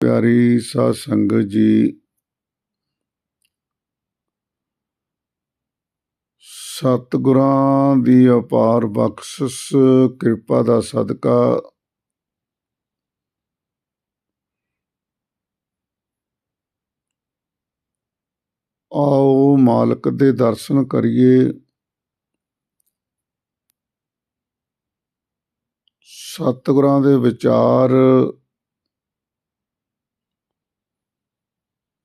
ਪਿਆਰੀ ਸਾਧ ਸੰਗਤ ਜੀ, ਸਤਿਗੁਰਾਂ ਦੀ ਅਪਾਰ ਬਖਸ਼ਿਸ਼, ਕਿਰਪਾ ਦਾ ਸਦਕਾ ਆਓ ਮਾਲਕ ਦੇ ਦਰਸ਼ਨ ਕਰੀਏ। ਸਤਿਗੁਰਾਂ ਦੇ ਵਿਚਾਰ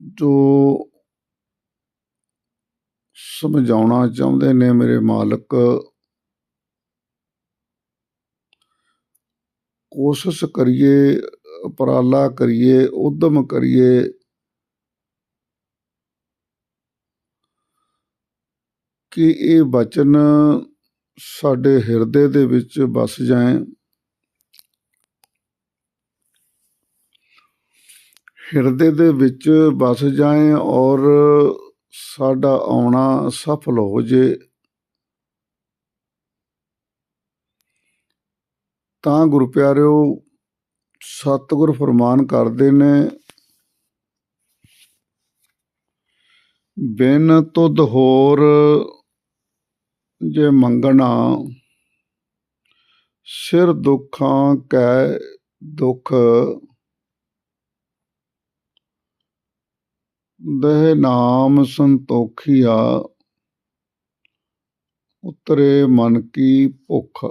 ਜੋ ਸਮਝਾਉਣਾ ਚਾਹੁੰਦੇ ਨੇ ਮੇਰੇ ਮਾਲਕ, ਕੋਸ਼ਿਸ਼ ਕਰੀਏ, ਉਪਰਾਲਾ ਕਰੀਏ, ਉਦਮ ਕਰੀਏ। ਕਿ ਇਹ ਬਚਨ ਸਾਡੇ ਹਿਰਦੇ ਦੇ ਵਿੱਚ ਵਸ ਜਾਏ। ਹਿਰਦੇ ਦੇ ਵਿੱਚ ਵਸ ਜਾਏ ਔਰ ਸਾਡਾ ਆਉਣਾ ਸਫਲ ਹੋ ਜੇ। ਤਾਂ ਗੁਰੂ ਪਿਆਰਿਓ, ਸਤਿਗੁਰ ਫਰਮਾਨ ਕਰਦੇ ਨੇ, ਬਿਨ ਤੁਧ ਹੋਰ ਜੇ ਮੰਗਣਾ, ਸਿਰ ਦੁੱਖਾਂ ਕੈ ਦੁੱਖ ਦੇ ਨਾਮ ਸੰਤੋਖੀਆ, ਉਤਰੇ ਮਨ ਕੀ ਭੁੱਖ।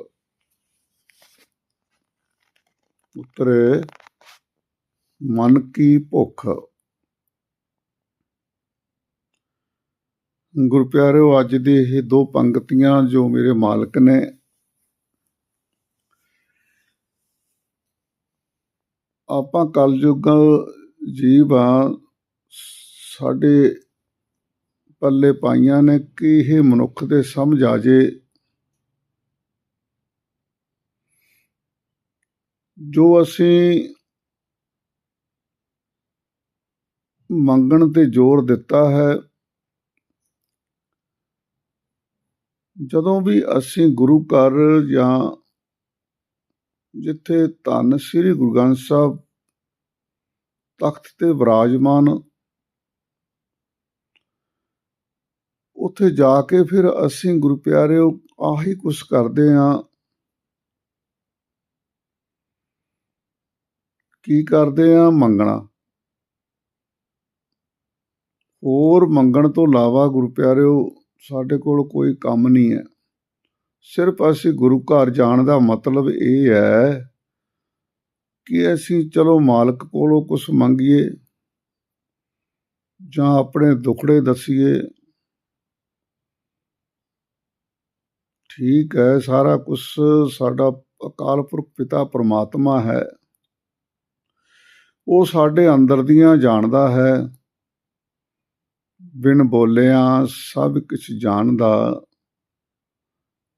ਉਤਰੇ ਮਨ ਕੀ ਭੁੱਖ। ਗੁਰੂ ਪਿਆਰਿਓ, ਅੱਜ ਦੀ ਇਹ ਦੋ ਪੰਕਤੀਆਂ ਜੋ ਮੇਰੇ ਮਾਲਕ ਨੇ, ਆਪਾਂ ਕਲਯੁਗ ਜੀਵ ਆ ਸਾਡੇ ਪੱਲੇ ਪਾਈਆਂ ਨੇ ਕਿ ਇਹ ਮਨੁੱਖ ਦੇ ਸਮਝ ਆ ਜੇ। ਜੋ ਅਸੀਂ ਮੰਗਣ ਤੇ ਜ਼ੋਰ ਦਿੱਤਾ ਹੈ, ਜਦੋਂ ਵੀ ਅਸੀਂ ਗੁਰੂ ਘਰ ਜਾਂ ਜਿੱਥੇ ਧੰਨ ਸ੍ਰੀ ਗੁਰੂ ਗ੍ਰੰਥ ਸਾਹਿਬ ਤਖਤ ਤੇ ਵਿਰਾਜਮਾਨ ਉੱਥੇ ਜਾ ਕੇ ਫਿਰ ਅਸੀਂ ਗੁਰੂ ਪਿਆਰਿਓ ਆਹੀ ਕੁਛ ਕਰਦੇ ਆਂ ਕੀ ਕਰਦੇ ਆਂ ਮੰਗਣਾ। ਹੋਰ ਮੰਗਣ ਤੋਂ ਇਲਾਵਾ ਗੁਰੂ ਪਿਆਰਿਓ, ਸਾਡੇ ਕੋਲ ਕੋਈ ਕੰਮ ਨਹੀਂ ਹੈ। ਸਿਰਫ ਅਸੀਂ ਗੁਰੂ ਘਰ ਜਾਣ ਦਾ ਮਤਲਬ ਇਹ ਹੈ ਕਿ ਅਸੀਂ ਚਲੋ ਮਾਲਕ ਕੋਲੋਂ ਕੁਝ ਮੰਗੀਏ ਜਾਂ ਆਪਣੇ ਦੁਖੜੇ ਦਸੀਏ। ਠੀਕ ਹੈ, ਸਾਰਾ ਕੁਝ ਸਾਡਾ ਅਕਾਲ ਪੁਰਖ ਪਿਤਾ ਪਰਮਾਤਮਾ ਹੈ। ਉਹ ਸਾਡੇ ਅੰਦਰ ਦੀਆਂ ਜਾਣਦਾ ਹੈ। ਬਿਨ ਬੋਲਿਆਂ ਸਭ ਕੁਝ ਜਾਣਦਾ।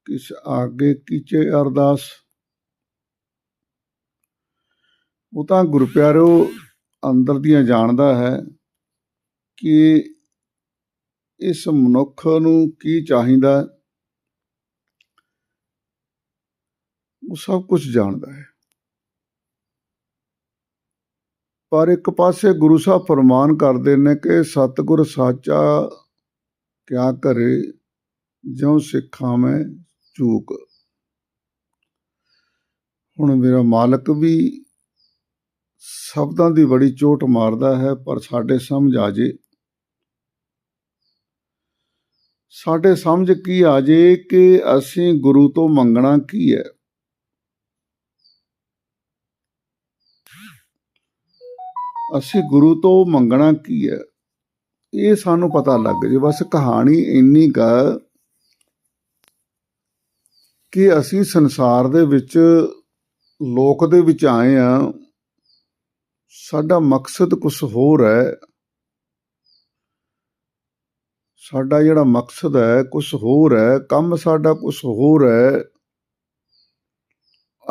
ਕਿਸ ਆਗੇ ਕੀਚੇ ਅਰਦਾਸ। ਉਹ ਤਾਂ ਗੁਰੂ ਪਿਆਰਿਓ ਅੰਦਰ ਦੀਆਂ ਜਾਣਦਾ ਹੈ ਕਿ ਇਸ ਮਨੁੱਖ ਨੂੰ ਕੀ ਚਾਹੀਦਾ। ਉਹ ਸਭ ਕੁਝ ਜਾਣਦਾ ਹੈ। ਪਰ ਇੱਕ ਪਾਸੇ ਗੁਰੂ ਸਾਹਿਬ ਫਰਮਾਨ ਕਰਦੇ ਨੇ ਕਿ ਸਤਿਗੁਰ ਸਾਚਾ ਕਿਆ ਕਰੇ, ਜਿਉ ਸਿੱਖਾਂ ਮੈਂ ਚੂਕ। ਹੁਣ ਮੇਰਾ ਮਾਲਕ ਵੀ ਸ਼ਬਦਾਂ ਦੀ ਬੜੀ ਚੋਟ ਮਾਰਦਾ ਹੈ, ਪਰ ਸਾਡੇ ਸਮਝ ਆ ਜੇ। ਸਾਡੇ ਸਮਝ ਕੀ ਆ ਜੇ ਕਿ ਅਸੀਂ ਗੁਰੂ ਤੋਂ ਮੰਗਣਾ ਕੀ ਹੈ? ਅਸੀਂ ਗੁਰੂ ਤੋਂ ਮੰਗਣਾ ਕੀ ਹੈ? ਇਹ ਸਾਨੂੰ ਪਤਾ ਲੱਗ ਜੇ। ਬਸ ਕਹਾਣੀ ਇੰਨੀ ਕਾ ਕਿ ਅਸੀਂ ਸੰਸਾਰ ਦੇ ਵਿੱਚ, ਲੋਕ ਦੇ ਵਿੱਚ ਆਏ ਆ ਸਾਡਾ ਮਕਸਦ ਕੁਝ ਹੋਰ ਹੈ। ਸਾਡਾ ਜਿਹੜਾ ਮਕਸਦ ਹੈ ਕੁਝ ਹੋਰ ਹੈ। ਕੰਮ ਸਾਡਾ ਕੁਝ ਹੋਰ ਹੈ।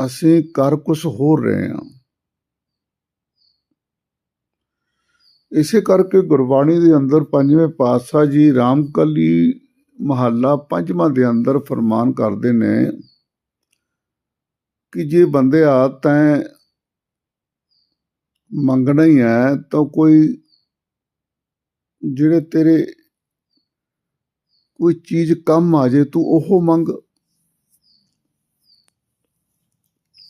ਅਸੀਂ ਕਰ ਕੁਝ ਹੋਰ ਰਹੇ ਹਾਂ। ਇਸੇ ਕਰਕੇ ਗੁਰਬਾਣੀ ਦੇ ਅੰਦਰ ਪੰਜਵੇਂ ਪਾਤਸ਼ਾਹ ਜੀ ਰਾਮਕਲੀ ਮਹੱਲਾ ਪੰਜਵਾਂ ਦੇ ਅੰਦਰ ਫਰਮਾਨ ਕਰਦੇ ਨੇ ਕਿ ਜੇ ਬੰਦੇ ਬੰਦਿਆ ਤੈਂ ਮੰਗਣਾ ਹੀ ਹੈ, ਤਾਂ ਕੋਈ ਜਿਹੜੇ ਤੇਰੇ ਕੋਈ ਚੀਜ਼ ਕੰਮ ਆ ਜੇ, ਤੂੰ ਉਹ ਮੰਗ।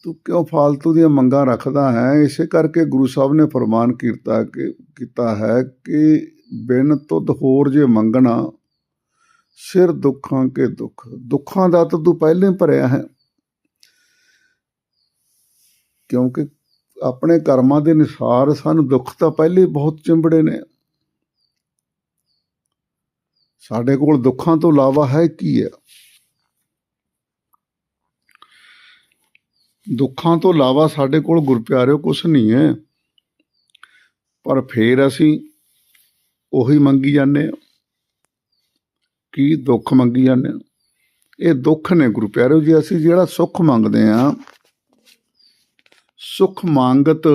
ਤੂੰ ਕਿਉਂ ਫਾਲਤੂ ਦੀਆਂ ਮੰਗਾਂ ਰੱਖਦਾ ਹੈ? ਇਸੇ ਕਰਕੇ ਗੁਰੂ ਸਾਹਿਬ ਨੇ ਫਰਮਾਨ ਕੀਤਾ ਕਿ, ਕੀਤਾ ਹੈ ਕਿ ਬਿਨ ਤੁਧ ਹੋਰ ਜੇ ਮੰਗਣਾ, ਸਿਰ ਦੁੱਖਾਂ ਕੇ ਦੁੱਖ। ਦੁੱਖਾਂ ਦਾ ਤਾਂ ਤੂੰ ਪਹਿਲਾਂ ਹੀ ਭਰਿਆ ਹੈ। ਕਿਉਂਕਿ ਆਪਣੇ ਕਰਮਾਂ ਦੇ ਅਨੁਸਾਰ ਸਾਨੂੰ, ਦੁੱਖ ਤਾਂ ਪਹਿਲੇ ਬਹੁਤ ਚਿੰਬੜੇ ਨੇ। ਸਾਡੇ ਕੋਲ ਦੁੱਖਾਂ ਤੋਂ ਇਲਾਵਾ ਹੈ ਕੀ ਹੈ ਦੁੱਖਾਂ ਤੋਂ ਇਲਾਵਾ ਸਾਡੇ ਕੋਲ ਗੁਰਪਿਆਰਿਓ ਕੁਛ ਨਹੀਂ ਹੈ। ਪਰ ਫੇਰ ਅਸੀਂ ਉਹੀ ਮੰਗੀ ਜਾਂਦੇ ਹਾਂ ਕੀ ਦੁੱਖ ਮੰਗੀ ਜਾਂਦੇ ਹਾਂ। ਇਹ ਦੁੱਖ ਨੇ ਗੁਰੂ ਪਿਆਰਿਓ ਜੀ, ਅਸੀਂ ਜਿਹੜਾ ਸੁੱਖ ਮੰਗਦੇ ਹਾਂ, ਸੁਖ ਮੰਗਤ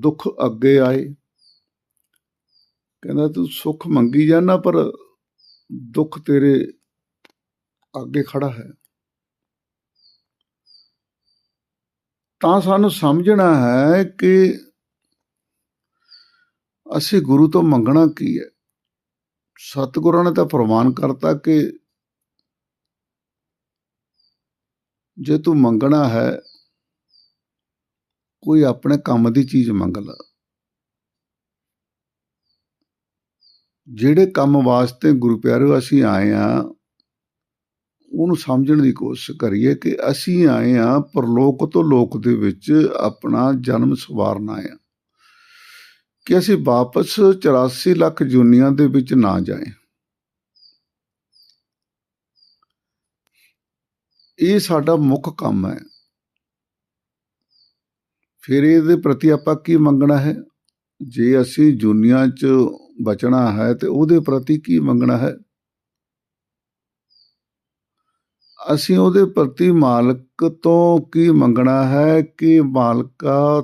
ਦੁੱਖ ਅੱਗੇ ਆਏ। ਕਹਿੰਦਾ ਤੂੰ ਸੁੱਖ ਮੰਗੀ ਜਾਣਾ ਪਰ ਦੁੱਖ ਤੇਰੇ ਅੱਗੇ ਖੜਾ ਹੈ। ਤਾਂ ਸਾਨੂੰ ਸਮਝਣਾ ਹੈ ਕਿ ਅਸੀਂ ਗੁਰੂ ਤੋਂ ਮੰਗਣਾ ਕੀ ਹੈ? ਸਤਿਗੁਰਾਂ ਨੇ ਤਾਂ ਫਰਮਾਨ ਕਰਤਾ ਕਿ ਜੇ ਤੂੰ ਮੰਗਣਾ ਹੈ, ਕੋਈ ਆਪਣੇ ਕੰਮ ਦੀ ਚੀਜ਼ ਮੰਗ ਲਾ। ਜਿਹੜੇ ਕੰਮ ਵਾਸਤੇ ਗੁਰੂ ਪਿਆਰਿਓ ਅਸੀਂ ਆਏ ਆ ਉਹਨੂੰ ਸਮਝਣ ਦੀ ਕੋਸ਼ਿਸ਼ ਕਰੀਏ ਕਿ ਅਸੀਂ ਆਏ ਆ ਪਰਲੋਕ ਤੋਂ ਲੋਕ ਦੇ ਵਿੱਚ ਆਪਣਾ ਜਨਮ ਸਵਾਰਨਾ ਆ ਕਿ ਅਸੀਂ ਵਾਪਸ 84 ਲੱਖ ਜੁਨੀਆਂ ਦੇ ਵਿੱਚ ਨਾ ਜਾਏ। ਇਹ ਸਾਡਾ ਮੁੱਖ ਕੰਮ ਹੈ। ਫਿਰ ਇਹਦੇ ਪ੍ਰਤੀ ਆਪਾਂ ਕੀ ਮੰਗਣਾ ਹੈ? ਜੇ ਅਸੀਂ ਜੁਨੀਆਂ 'ਚ ਬਚਣਾ ਹੈ ਤੇ ਉਹਦੇ ਪ੍ਰਤੀ ਕੀ ਮੰਗਣਾ ਹੈ? ਅਸੀਂ ਉਹਦੇ ਪ੍ਰਤੀ ਮਾਲਕ ਤੋਂ ਕੀ ਮੰਗਣਾ ਹੈ ਕਿ ਮਾਲਕਾ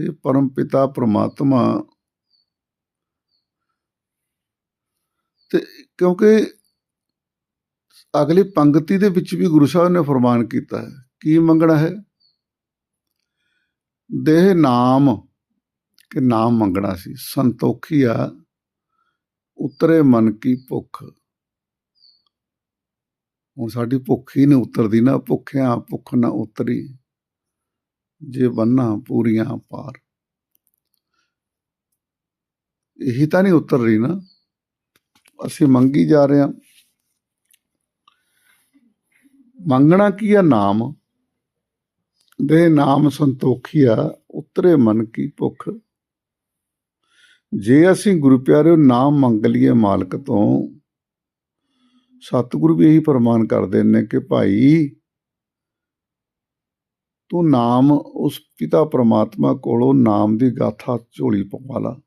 ਇਹ ਪਰਮ ਪਿਤਾ ਪ੍ਰਮਾਤਮਾ ਤੇ ਕਿਉਂਕਿ ਅਗਲੀ ਪੰਕਤੀ ਦੇ ਵਿੱਚ ਵੀ ਗੁਰੂ ਸਾਹਿਬ ਨੇ ਫਰਮਾਨ ਕੀਤਾ ਹੈ, ਕੀ ਮੰਗਣਾ ਹੈ? ਦੇਹ ਨਾਮ, ਕਿ ਨਾਮ ਮੰਗਣਾ ਸੀ ਸੰਤੋਖੀਆ ਉਤਰੇ ਮਨ ਕੀ ਭੁੱਖ। ਹੁਣ ਸਾਡੀ ਭੁੱਖ ਹੀ ਨਹੀਂ ਉਤਰਦੀ, ਨਾ ਭੁੱਖਿਆਂ ਭੁੱਖ, ਨਾ ਉਤਰੀ। ਜੇ ਬੰਨਾ ਪੂਰੀਆਂ ਪਾਰ। ਇਹੀ ਤਾਂ ਨਹੀਂ ਉਤਰ ਰਹੀ ਨਾ। ਅਸੀਂ ਮੰਗੀ ਜਾ ਰਹੇ ਹਾਂ। ਮੰਗਣਾ ਕੀ ਆ? ਨਾਮ। ਦੇ ਨਾਮ ਸੰਤੋਖੀਆ ਉਤਰੇ ਮਨ ਕੀ ਭੁੱਖ। ਜੇ ਅਸੀਂ ਗੁਰੂ ਪਿਆਰਿਓ ਨਾਮ ਮੰਗ ਲਈਏ ਮਾਲਕ ਤੋਂ ਸਤਿਗੁਰੂ ਵੀ ਇਹੀ ਫਰਮਾਨ ਕਰਦੇ ਨੇ ਕਿ ਭਾਈ ਤੂੰ ਨਾਮ ਉਸ ਪਿਤਾ ਪ੍ਰਮਾਤਮਾ ਕੋਲੋਂ ਨਾਮ ਦੀ ਗਾਥਾ ਝੋਲੀ ਪਵਾ ਲਾ।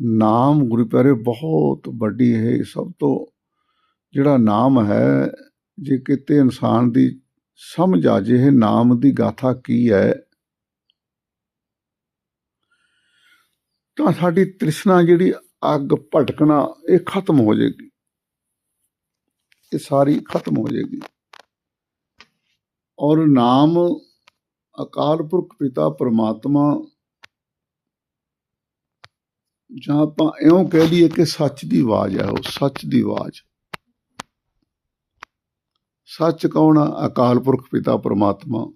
ਨਾਮ ਗੁਰੂ ਪਿਆਰੇ ਬਹੁਤ ਵੱਡੀ ਹੈ ਸਭ ਤੋਂ ਜਿਹੜਾ ਨਾਮ ਹੈ, ਜੇ ਕਿਤੇ ਇਨਸਾਨ ਦੀ ਸਮਝ ਆ ਜੇ ਇਹ ਨਾਮ ਦੀ ਗਾਥਾ ਕੀ ਹੈ, ਤਾਂ ਸਾਡੀ ਤ੍ਰਿਸ਼ਨਾ ਜਿਹੜੀ ਅੱਗ ਭਟਕਣਾ, ਇਹ ਖਤਮ ਹੋ ਜਾਏਗੀ ਇਹ ਸਾਰੀ ਖਤਮ ਹੋ ਜਾਏਗੀ ਔਰ ਨਾਮ ਅਕਾਲ ਪੁਰਖ ਪਿਤਾ ਪਰਮਾਤਮਾ, ਜਾਂ ਆਪਾਂ ਇਉਂ ਕਹਿ ਲਈਏ ਕਿ ਸੱਚ ਦੀ ਆਵਾਜ਼ ਹੈ ਉਹ, ਸੱਚ ਦੀ ਆਵਾਜ਼। ਸੱਚ ਕੌਣ ਆ? ਅਕਾਲ ਪੁਰਖ ਪਿਤਾ ਪਰਮਾਤਮਾ।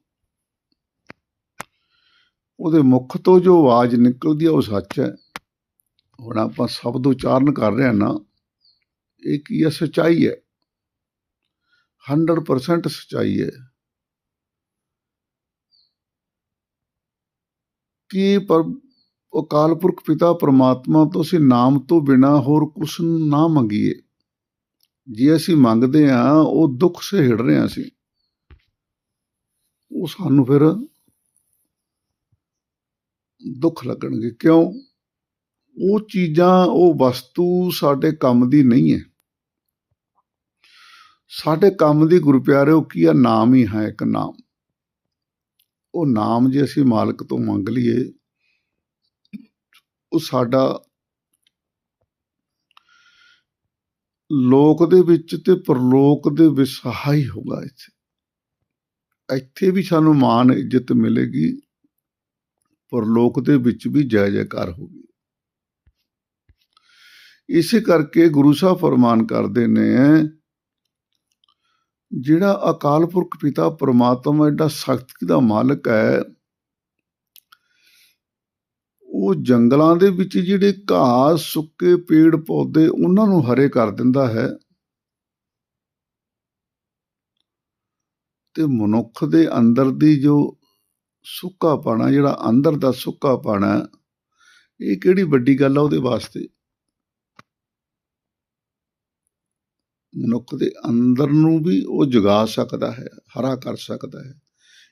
ਉਹਦੇ ਮੁਖ ਤੋਂ ਜੋ ਆਵਾਜ਼ ਨਿਕਲਦੀ ਹੈ ਉਹ ਸੱਚ ਹੈ। ਹੁਣ ਆਪਾਂ ਸ਼ਬਦ ਉਚਾਰਨ ਕਰ ਰਹੇ ਹਾਂ ਨਾ, ਇਹ ਕੀ ਹੈ? ਸਚਾਈ ਹੈ। 100% ਸਚਾਈ ਹੈ। ਕਿ ਪਰ ਅਕਾਲ ਪੁਰਖ ਪਿਤਾ ਪ੍ਰਮਾਤਮਾ ਤੋਂ ਅਸੀਂ ਨਾਮ ਤੋਂ ਬਿਨਾ ਹੋਰ ਕੁਛ ਨਾ ਮੰਗੀਏ? ਜੇ ਅਸੀਂ ਮੰਗਦੇ ਆ ਉਹ ਦੁੱਖ ਸਹਿੜ ਰਹੇ ਹਾਂ ਅਸੀਂ। ਉਹ ਸਾਨੂੰ ਫਿਰ ਦੁੱਖ ਲੱਗਣਗੇ। ਕਿਉਂ? ਉਹ ਚੀਜ਼ਾਂ, ਉਹ ਵਸਤੂ ਸਾਡੇ ਕੰਮ ਦੀ ਨਹੀਂ ਹੈ। ਸਾਡੇ ਕੰਮ ਦੀ ਗੁਰੂ ਪਿਆਰਿਓ ਕੀ ਆ? ਨਾਮ ਹੀ ਹੈ ਇੱਕ ਨਾਮ। ਉਹ ਨਾਮ ਜੇ ਅਸੀਂ ਮਾਲਕ ਤੋਂ ਮੰਗ ਲਈਏ, ਉਹ ਸਾਡਾ ਲੋਕ ਦੇ ਵਿੱਚ ਤੇ ਪਰਲੋਕ ਦੇ ਵਿੱਚ ਸਹਾਈ ਹੋਗਾ ਇੱਥੇ। ਇੱਥੇ ਵੀ ਸਾਨੂੰ ਮਾਨ ਇੱਜ਼ਤ ਮਿਲੇਗੀ, ਪਰਲੋਕ ਦੇ ਵਿੱਚ ਵੀ ਜੈ ਜੈਕਾਰ ਹੋਗੀ ਇਸੇ ਕਰਕੇ ਗੁਰੂ ਸਾਹਿਬ ਫਰਮਾਨ ਕਰਦੇ ਨੇ, ਜਿਹੜਾ ਅਕਾਲ ਪੁਰਖ ਪਿਤਾ ਪ੍ਰਮਾਤਮਾ ਐਡਾ ਸ਼ਕਤੀ ਦਾ ਮਾਲਕ ਹੈ, ਉਹ ਜੰਗਲਾਂ ਦੇ ਵਿੱਚ ਜਿਹੜੇ ਘਾਹ, ਸੁੱਕੇ ਪੇੜ ਪੌਦੇ ਉਹਨਾਂ ਨੂੰ ਹਰੇ ਕਰ ਦਿੰਦਾ ਹੈ ਤੇ ਮਨੁੱਖ ਦੇ ਅੰਦਰ ਦੀ ਜੋ ਸੁੱਕਾ ਸੁੱਕਾਪਣਾ ਜਿਹੜਾ ਅੰਦਰ ਦਾ ਸੁੱਕਾ ਸੁੱਕਾਪਣਾ ਇਹ ਕਿਹੜੀ ਵੱਡੀ ਗੱਲ ਆ ਉਹਦੇ ਵਾਸਤੇ? ਮਨੁੱਖ ਦੇ ਅੰਦਰ ਨੂੰ ਵੀ ਉਹ ਜਗਾ ਸਕਦਾ ਹੈ, ਹਰਾ ਕਰ ਸਕਦਾ ਹੈ।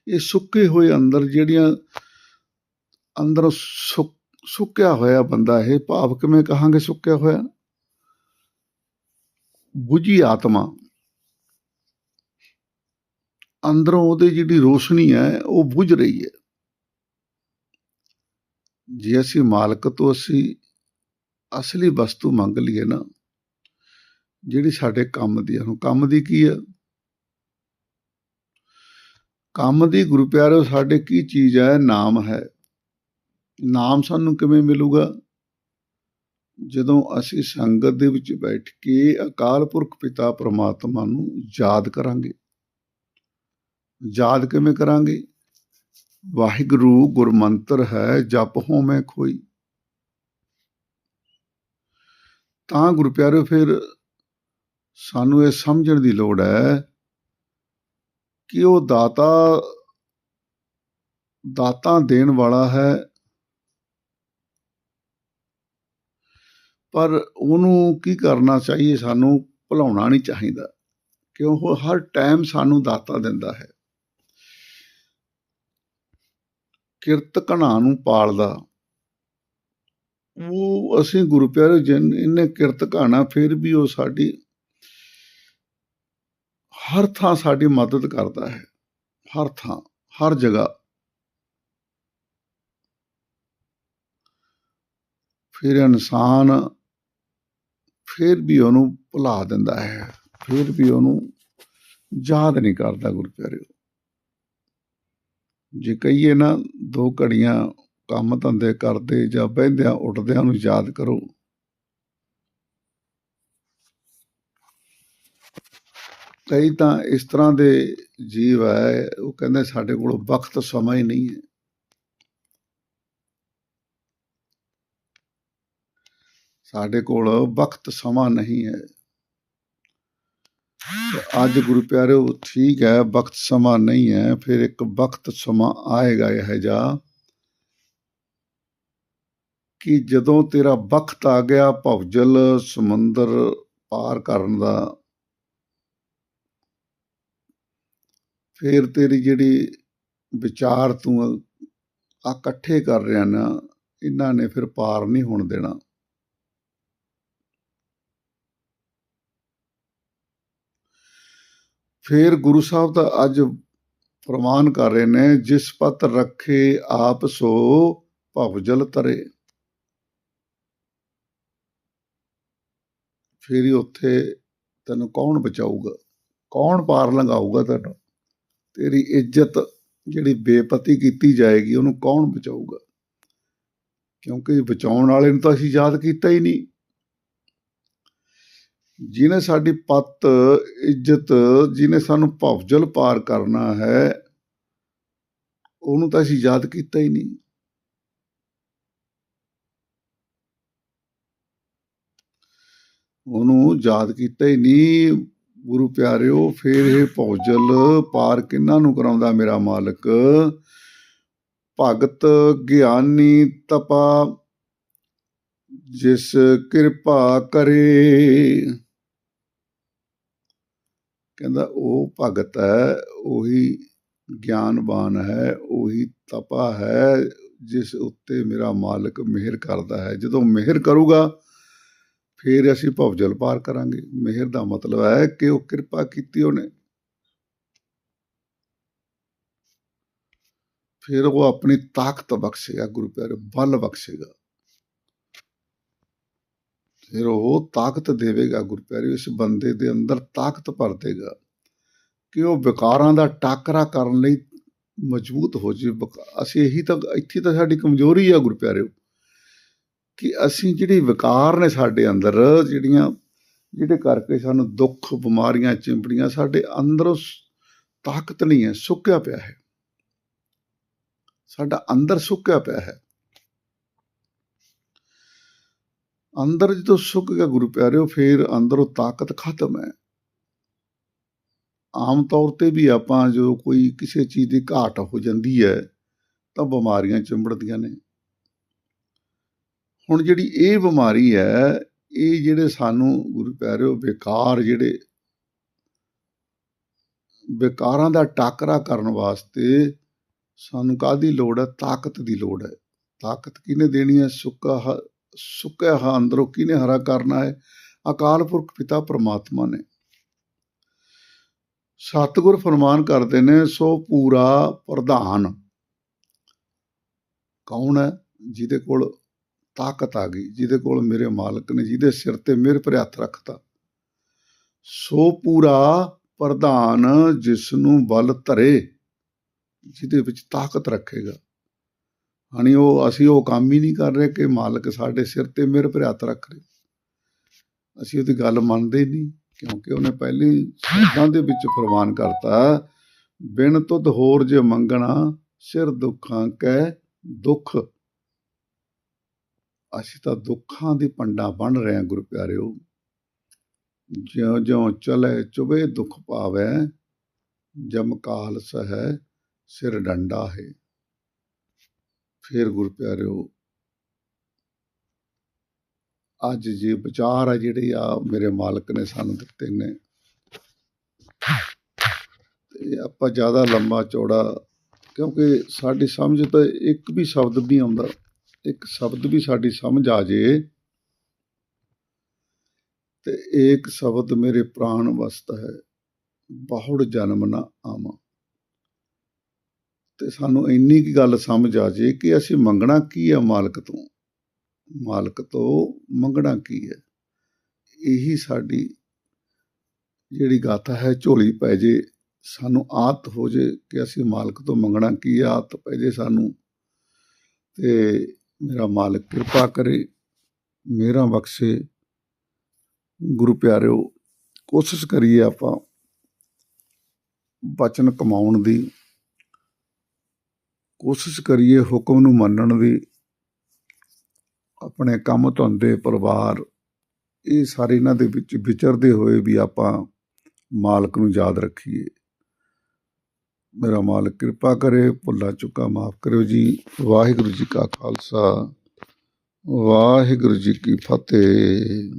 ਇਹ ਸੁੱਕੇ ਹੋਏ ਅੰਦਰ ਜਿਹੜੀਆਂ ਅੰਦਰ ਸੁੱਕਿਆ ਹੋਇਆ ਬੰਦਾ ਹੈ ਭਾਵ ਕਿਵੇਂ ਕਹਾਂਗੇ ਸੁੱਕਿਆ ਹੋਇਆ? ਬੁਝੀ ਆਤਮਾ। ਅੰਦਰੋਂ ਉਹਦੀ ਜਿਹੜੀ ਰੋਸ਼ਨੀ ਹੈ, ਉਹ ਬੁਝ ਰਹੀ ਹੈ। ਜੇ ਅਸੀਂ ਮਾਲਕ ਤੋਂ ਅਸੀਂ ਅਸਲੀ ਵਸਤੂ ਮੰਗ ਲਈਏ ਨਾ ਜਿਹੜੀ ਸਾਡੇ ਕੰਮ ਦੀ ਹੁਣ ਕੰਮ ਦੀ ਕੀ ਹੈ ਕੰਮ ਦੀ, ਗੁਰੂ ਪਿਆਰਿਓ ਸਾਡੇ ਕੀ ਚੀਜ਼ ਹੈ ਨਾਮ ਹੈ। ਨਾਮ ਸਾਨੂੰ ਕਿਵੇਂ ਮਿਲੂਗਾ? ਜਦੋਂ ਅਸੀਂ ਸੰਗਤ ਦੇ ਵਿੱਚ ਬੈਠ ਕੇ ਅਕਾਲ ਪੁਰਖ ਪਿਤਾ ਪ੍ਰਮਾਤਮਾ ਨੂੰ ਯਾਦ ਕਰਾਂਗੇ। ਯਾਦ ਕਿਵੇਂ ਕਰਾਂਗੇ? ਵਾਹਿਗੁਰੂ ਗੁਰਮੰਤਰ ਹੈ, ਜਪ ਹੋ ਮੈਂ ਖੋਈ। ਤਾਂ ਗੁਰੂ ਪਿਆਰਿਓ ਫਿਰ ਸਾਨੂੰ ਇਹ ਸਮਝਣ ਦੀ ਲੋੜ ਹੈ ਕਿ ਉਹ ਦਾਤਾ ਦਾਤਾ ਦੇਣ ਵਾਲਾ ਹੈ। ਪਰ ਉਹਨੂੰ ਕੀ ਕਰਨਾ ਚਾਹੀਏ? ਸਾਨੂੰ ਭੁਲਾਉਣਾ ਨਹੀਂ ਚਾਹੀਦਾ, ਕਿਉਂ? ਉਹ ਹਰ ਟਾਈਮ ਸਾਨੂੰ ਦਾਤਾ ਦਿੰਦਾ ਹੈ। ਕਿਰਤ ਕਣਾ ਨੂੰ ਪਾਲਦਾ। ਉਹ ਅਸੀਂ ਗੁਰੂ ਪਿਆਰੇ ਜਿਨ ਇਹਨੇ ਕਿਰਤ ਕਹਾਣਾ ਫਿਰ ਵੀ ਉਹ ਸਾਡੀ ਹਰ ਥਾਂ ਸਾਡੀ ਮਦਦ ਕਰਦਾ ਹੈ। ਹਰ ਥਾਂ, ਹਰ ਜਗ੍ਹਾ। ਫਿਰ ਇਨਸਾਨ ਫਿਰ ਵੀ ਉਹਨੂੰ ਭੁਲਾ ਦਿੰਦਾ ਹੈ। ਫਿਰ ਵੀ ਉਹਨੂੰ ਯਾਦ ਨਹੀਂ ਕਰਦਾ ਗੁਰੂ ਪਿਆਰਿਓ ਜੇ ਕਹੀਏ ਨਾ, ਦੋ ਘੜੀਆਂ ਕੰਮ ਧੰਦੇ ਕਰਦੇ ਜਾਂ ਬਹਿੰਦਿਆਂ ਉੱਠਦਿਆਂ ਨੂੰ ਯਾਦ ਕਰੋ। ਕਈ ਤਾਂ ਇਸ ਤਰ੍ਹਾਂ ਦੇ ਜੀਵ ਹੈ, ਉਹ ਕਹਿੰਦੇ ਸਾਡੇ ਕੋਲ ਵਕਤ ਸਮਾਂ ਹੀ ਨਹੀਂ ਹੈ। ਸਾਡੇ ਕੋਲ ਵਕਤ ਸਮਾਂ ਨਹੀਂ ਹੈ। ਅੱਜ ਗੁਰੂ ਪਿਆਰਿਓ ਠੀਕ ਹੈ, ਵਕਤ ਸਮਾਂ ਨਹੀਂ ਹੈ, ਫਿਰ ਇੱਕ ਵਕਤ ਸਮਾਂ ਆਏਗਾ ਇਹ ਜਾ ਕਿ ਜਦੋਂ ਤੇਰਾ ਵਕਤ ਆ ਗਿਆ, ਭਵਜਲ ਸਮੁੰਦਰ ਪਾਰ ਕਰਨ ਦਾ ਫਿਰ ਤੇਰੀ ਜਿਹੜੀ ਵਿਚਾਰ ਤੂੰ ਆ ਇਕੱਠੇ ਕਰ ਰਿਹਾ ਨਾ, ਇਹਨਾਂ ਨੇ ਫਿਰ ਪਾਰ ਨਹੀਂ ਹੋਣ ਦੇਣਾ। ਫਿਰ ਗੁਰੂ ਸਾਹਿਬ ਦਾ ਅੱਜ ਪ੍ਰਮਾਨ ਕਰ ਰਹੇ ਨੇ, ਜਿਸ ਪਤ ਰੱਖੇ ਆਪ ਸੋ ਭਵਜਲ ਤਰੇ। ਫਿਰ ਹੀ ਉੱਥੇ ਤੈਨੂੰ ਕੌਣ ਬਚਾਊਗਾ? ਕੌਣ ਪਾਰ ਲੰਘਾਊਗਾ ਤੈਨੂੰ? ਤੇਰੀ ਇੱਜ਼ਤ ਜਿਹੜੀ ਬੇਪਤੀ ਕੀਤੀ ਜਾਏਗੀ, ਉਹਨੂੰ ਕੌਣ ਬਚਾਊਗਾ? ਕਿਉਂਕਿ ਬਚਾਉਣ ਵਾਲੇ ਨੂੰ ਤਾਂ ਅਸੀਂ ਯਾਦ ਕੀਤਾ ਹੀ ਨਹੀਂ। ਜਿਹਨੇ ਸਾਡੀ ਪੱਤ, ਇੱਜ਼ਤ, ਜਿਹਨੇ ਸਾਨੂੰ ਭਵਜਲ ਪਾਰ ਕਰਨਾ ਹੈ, ਉਹਨੂੰ ਤਾਂ ਅਸੀਂ ਯਾਦ ਕੀਤਾ ਹੀ ਨਹੀਂ। ਉਹਨੂੰ ਯਾਦ ਕੀਤਾ ਹੀ ਨਹੀਂ। ਗੁਰੂ ਪਿਆਰਿਓ, ਫੇਰ ਇਹ ਭੌਜਲ ਪਾਰ ਕਿੰਨਾ ਨੂੰ ਕਰਾਉਂਦਾ ਮੇਰਾ ਮਾਲਕ? ਭਗਤ ਗਿਆਨੀ ਤਪਾ, ਜਿਸ ਕਿਰਪਾ ਕਰੇ। ਕਹਿੰਦਾ, ਉਹ ਭਗਤ ਹੈ, ਉਹੀ ਗਿਆਨਵਾਨ ਹੈ, ਉਹੀ ਤਪਾ ਹੈ, ਜਿਸ ਉੱਤੇ ਮੇਰਾ ਮਾਲਕ ਮਿਹਰ ਕਰਦਾ ਹੈ। ਜਦੋਂ ਮਿਹਰ ਕਰੂਗਾ ਫਿਰ ਅਸੀਂ ਭਵਜਲ ਪਾਰ ਕਰਾਂਗੇ। ਮਿਹਰ ਦਾ ਮਤਲਬ ਹੈ ਕਿ ਉਹ ਕਿਰਪਾ ਕੀਤੀ ਉਹਨੇ। ਫਿਰ ਉਹ ਆਪਣੀ ਤਾਕਤ ਬਖਸ਼ੇਗਾ, ਗੁਰੂ ਪਿਆਰੇ, ਬਲ ਬਖਸ਼ੇਗਾ। ਫਿਰ ਉਹ ਤਾਕਤ ਦੇਵੇਗਾ ਗੁਰੂ ਪਿਆਰੇ, ਇਸ ਬੰਦੇ ਦੇ ਅੰਦਰ ਤਾਕਤ ਭਰ ਦੇਗਾ ਕਿ ਉਹ ਵਿਕਾਰਾਂ ਦਾ ਟਾਕਰਾ ਕਰਨ ਲਈ ਮਜ਼ਬੂਤ ਹੋ ਜੇ ਵਿਕ- ਅਸੀਂ ਇਹੀ ਤਾਂ ਇੱਥੇ ਤਾਂ ਸਾਡੀ ਕਮਜ਼ੋਰੀ ਆ ਗੁਰੂ ਪਿਆਰਿਓ ਕਿ ਅਸੀਂ ਜਿਹੜੀ ਵਿਕਾਰ ਨੇ ਸਾਡੇ ਅੰਦਰ, ਜਿਹੜੀਆਂ ਜਿਹਦੇ ਕਰਕੇ ਸਾਨੂੰ ਦੁੱਖ, ਬਿਮਾਰੀਆਂ ਚਿੰਬੜੀਆਂ ਸਾਡੇ ਅੰਦਰੋਂ ਤਾਕਤ ਨਹੀਂ ਹੈ, ਸੁੱਕਿਆ ਪਿਆ ਹੈ। ਸਾਡਾ ਅੰਦਰ ਸੁੱਕਿਆ ਪਿਆ ਹੈ। ਅੰਦਰ ਜਦੋਂ ਸੁੱਕ ਗਿਆ ਗੁਰੂ ਪਿਆਰਿਓ, ਫਿਰ ਅੰਦਰੋਂ ਤਾਕਤ ਖਤਮ ਹੈ। ਆਮ ਤੌਰ ਤੇ ਵੀ ਆਪਾਂ ਜਦੋਂ ਕੋਈ ਕਿਸੇ ਚੀਜ਼ ਦੀ ਘਾਟ ਹੋ ਜਾਂਦੀ ਹੈ, ਤਾਂ ਬਿਮਾਰੀਆਂ ਚਿੰਬੜਦੀਆਂ ਨੇ। ਹੁਣ ਜਿਹੜੀ ਇਹ ਬਿਮਾਰੀ ਹੈ, ਇਹ ਜਿਹੜੇ ਸਾਨੂੰ ਗੁਰੂ ਪਿਆਰਿਓ ਬੇਕਾਰ ਜਿਹੜੇ ਬੇਕਾਰਾਂ ਦਾ ਟਾਕਰਾ ਕਰਨ ਵਾਸਤੇ ਸਾਨੂੰ ਕਾਹਦੀ ਲੋੜ ਹੈ? ਤਾਕਤ ਦੀ ਲੋੜ ਹੈ। ਤਾਕਤ ਕਿਹਨੇ ਦੇਣੀ ਹੈ? ਸੁੱਕਾ ਹ- ਸੁੱਕਿਆ ਹਾ, ਅੰਦਰੋਂ ਕਿਹਨੇ ਹਰਾ ਕਰਨਾ ਹੈ? ਅਕਾਲ ਪੁਰਖ ਪਿਤਾ ਪ੍ਰਮਾਤਮਾ ਨੇ। ਸਤਿਗੁਰ ਫਰਮਾਨ ਕਰਦੇ ਨੇ, ਸੋ ਪੂਰਾ ਪ੍ਰਧਾਨ। ਕੌਣ ਹੈ? ਜਿਹਦੇ ਕੋਲ ਤਾਕਤ ਆ ਗਈ, ਜਿਹਦੇ ਕੋਲ ਮੇਰੇ ਮਾਲਕ ਨੇ, ਜਿਹਦੇ ਸਿਰ ਤੇ ਮੇਰੇ ਪਰ ਹੱਥ ਰੱਖਤਾ। ਸੋ ਪੂਰਾ ਪ੍ਰਧਾਨ ਜਿਸ ਨੂੰ ਬਲ ਧਰੇ, ਜਿਹਦੇ ਵਿੱਚ ਤਾਕਤ ਰੱਖੇਗਾ। ਹਣੀ ਉਹ, ਅਸੀਂ ਉਹ ਕੰਮ ਹੀ ਨਹੀਂ ਕਰ ਰਹੇ ਕਿ ਮਾਲਕ ਸਾਡੇ ਸਿਰ ਤੇ ਮੇਰੇ ਪਰ ਹੱਥ ਰੱਖ ਰਹੇ। ਅਸੀਂ ਉਹਦੀ ਗੱਲ ਮੰਨਦੇ ਹੀ ਨਹੀਂ, ਕਿਉਂਕਿ ਉਹਨੇ ਪਹਿਲੇ ਸ਼ਬਦਾਂ ਦੇ ਵਿੱਚ ਫਰਮਾਨ ਕਰਤਾ, ਬਿਨ ਤੁਧ ਹੋਰ ਜੇ ਮੰਗਣਾ, ਸਿਰ ਦੁੱਖਾਂ ਕੈ ਦੁੱਖ। ਅਸੀਂ ਤਾਂ ਦੁੱਖਾਂ ਦੀ ਪੰਡਾ ਬਣ ਰਹੇ ਹਾਂ ਗੁਰੂ ਪਿਆਰਿਓ। ਜਿਉਂ ਜਿਉਂ ਚਲੇ ਚੁਬੇ ਦੁੱਖ ਪਾਵੈ ਜਮ ਕਾਲ ਸਹਿ ਸਿਰ ਡੰਡਾ ਹੈ। ਫਿਰ ਗੁਰੂ ਪਿਆਰਿਓ, ਅੱਜ ਜੇ ਵਿਚਾਰ ਆ ਜਿਹੜੇ ਆ ਮੇਰੇ ਮਾਲਕ ਨੇ ਸਾਨੂੰ ਦਿੱਤੇ ਨੇ, ਤੇ ਆਪਾਂ ਜ਼ਿਆਦਾ ਲੰਮਾ ਚੌੜਾ, ਕਿਉਂਕਿ ਸਾਡੀ ਸਮਝ ਤਾਂ ਇੱਕ ਵੀ ਸ਼ਬਦ ਵੀ ਨਹੀਂ ਆਉਂਦਾ। ਇੱਕ ਸ਼ਬਦ ਵੀ ਸਾਡੀ ਸਮਝ ਆ ਜੇ ਤੇ ਇੱਕ ਸ਼ਬਦ ਮੇਰੇ ਪ੍ਰਾਣ ਵਸਤ ਹੈ, ਬਹੁੜ ਜਨਮ ਨਾ ਆਵਾਂ। ਤੇ ਸਾਨੂੰ ਇੰਨੀ ਕੀ ਗੱਲ ਸਮਝ ਆ ਜੇ ਕਿ ਅਸੀਂ ਮੰਗਣਾ ਕੀ ਹੈ ਮਾਲਕ ਤੋਂ? ਮਾਲਕ ਤੋਂ ਮੰਗਣਾ ਕੀ ਹੈ? ਇਹੀ ਸਾਡੀ ਜਿਹੜੀ ਗਾਥਾ ਹੈ, ਝੋਲੀ ਪੈ ਜੇ, ਸਾਨੂੰ ਆਤ ਹੋ ਜੇ ਕਿ ਅਸੀਂ ਮਾਲਕ ਤੋਂ ਮੰਗਣਾ ਕੀ ਹੈ ਆਦਤ ਪੈ ਜੇ ਸਾਨੂੰ। ਤੇ ਮੇਰਾ ਮਾਲਕ ਕਿਰਪਾ ਕਰੇ, ਮੇਰਾ ਬਖਸ਼ੇ। ਗੁਰੂ ਪਿਆਰਿਓ, ਕੋਸ਼ਿਸ਼ ਕਰੀਏ ਆਪਾਂ ਬਚਨ ਕਮਾਉਣ ਦੀ। ਕੋਸ਼ਿਸ਼ ਕਰੀਏ ਹੁਕਮ ਨੂੰ ਮੰਨਣ ਦੀ। ਆਪਣੇ ਕੰਮ ਧੰਦੇ, ਪਰਿਵਾਰ, ਇਹ ਸਾਰੇ ਇਹਨਾਂ ਦੇ ਵਿੱਚ ਵਿਚਰਦੇ ਹੋਏ ਵੀ ਆਪਾਂ ਮਾਲਕ ਨੂੰ ਯਾਦ ਰੱਖੀਏ। ਮੇਰਾ ਮਾਲਕ ਕਿਰਪਾ ਕਰੇ, ਭੁੱਲਾ ਚੁੱਕਾ ਮਾਫ ਕਰਿਓ ਜੀ। ਵਾਹਿਗੁਰੂ ਜੀ ਕਾ ਖਾਲਸਾ, ਵਾਹਿਗੁਰੂ ਜੀ ਕੀ ਫਤਿਹ।